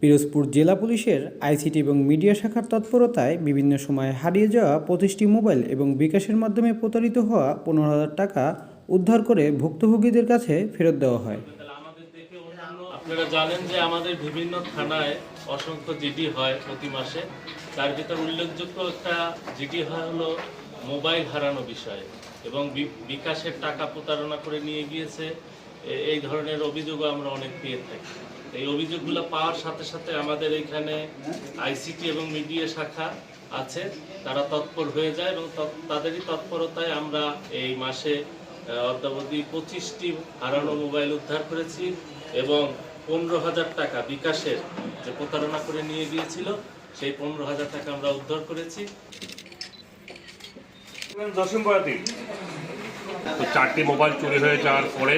পিরোজপুর জেলা পুলিশের আইসিটি এবং মিডিয়া শাখার তৎপরতায় বিভিন্ন সময়ে হারিয়ে যাওয়া পঁচিশটি মোবাইল এবং বিকাশের মাধ্যমে প্রতারিত হওয়া পনেরো হাজার টাকা উদ্ধার করে ভুক্তভোগীদের কাছে ফেরত দেওয়া হয়। আপনারা জানেন যে আমাদের বিভিন্ন থানায় অসংখ্য জিডি হয় প্রতি মাসে। তার ভিতর উল্লেখযোগ্য একটা জিডি হয় হলো মোবাইল হারানো বিষয় এবং বিকাশের টাকা প্রতারণা করে নিয়ে গিয়েছে। এই ধরনের অভিযোগও আমরা অনেক পেয়ে থাকি। এই অভিযোগগুলো পাওয়ার সাথে সাথে আমাদের এখানে আইসিটি এবং মিডিয়া শাখা আছে, তারা তৎপর হয়ে যায় এবং তাদেরই তৎপরতায় আমরা এই মাসে অদ্যাবধি পঁচিশটি হারানো মোবাইল উদ্ধার করেছি এবং পনেরো হাজার টাকা বিকাশের যে প্রতারণা করে নিয়ে গিয়েছিল, সেই পনেরো হাজার টাকা আমরা উদ্ধার করেছি। চারটি মোবাইল চুরি হয়ে যাওয়ার পরে